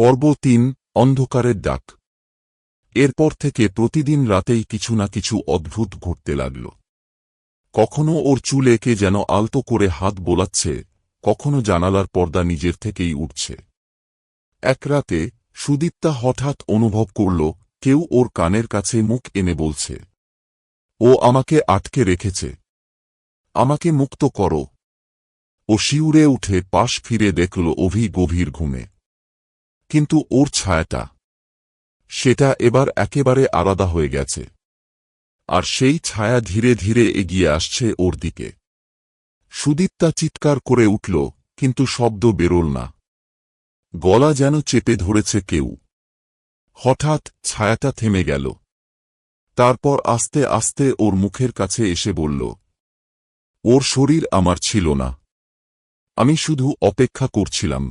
পর্ব তিন, অন্ধকারের ডাক। এরপর থেকে প্রতিদিন রাতেই কিছু না কিছু অদ্ভুত ঘটতে লাগল। কখনো ওর চুলে কে যেন আলতো করে হাত বোলাচ্ছে, কখনো জানালার পর্দা নিজের থেকেই উঠছে। এক রাতে, সুদীপ্তা হঠাৎ অনুভব করল, কেউ ওর কানের কাছে মুখ এনে বলছে, ও আমাকে আটকে রেখেছে। আমাকে মুক্ত করো। ও শিউরে উঠে পাশ ফিরে দেখল অভি গভীর ঘুমে। কিন্তু ওর ছায়াটা। সেটা এবার একেবারে আলাদা হয়ে গেছে। আর সেই ছায়া ধীরে ধীরে এগিয়ে আসছে ওর দিকে। সুদীপ্তা চিৎকার করে উঠল, কিন্তু শব্দ বেরোল না। গলা যেন চেপে ধরেছে কেউ। হঠাৎ ছায়াটা থেমে গেল। তারপর আস্তে আস্তে ওর মুখের কাছে এসে বলল, ওর শরীর আমার ছিল না। আমি শুধু অপেক্ষা করছিলাম।